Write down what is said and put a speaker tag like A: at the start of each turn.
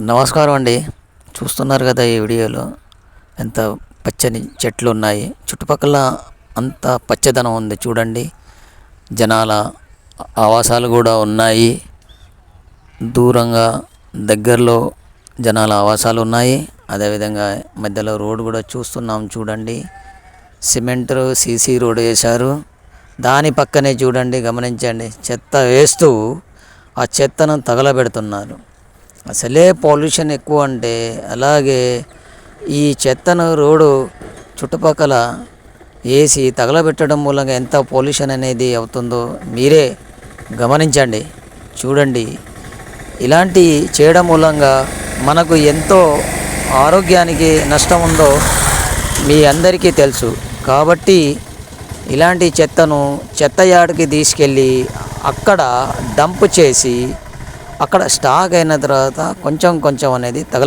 A: నమస్కారం అండి. చూస్తున్నారు కదా ఈ వీడియోలో. ఎంత పచ్చని చెట్లు ఉన్నాయి. చుట్టుపక్కల అంత పచ్చదనం ఉంది చూడండి. జనాల ఆవాసాలు కూడా ఉన్నాయి. దూరంగా దగ్గరలో జనాల ఆవాసాలు ఉన్నాయి. అదేవిధంగా మధ్యలో రోడ్డు కూడా చూస్తున్నాం చూడండి. సిమెంట్ సీసీ రోడ్ వేశారు. దాని పక్కనే చూడండి గమనించండి. చెత్త వేస్తూ ఆ చెత్తను తగలబెడుతున్నారు. అసలే పొల్యూషన్ ఎక్కువ అంటే అలాగే ఈ చెత్తను రోడ్డు చుట్టుపక్కల వేసి తగలబెట్టడం మూలంగా ఎంత పొల్యూషన్ అనేది అవుతుందో మీరే గమనించండి చూడండి. ఇలాంటి చేయడం మూలంగా మనకు ఎంతో ఆరోగ్యానికి నష్టం ఉందో మీ అందరికీ తెలుసు. కాబట్టి ఇలాంటి చెత్తను చెత్త యార్డ్కి తీసుకెళ్ళి అక్కడ డంప్ చేసి అక్కడ స్టాక్ అయిన తర్వాత కొంచెం కొంచెం అనేది తగల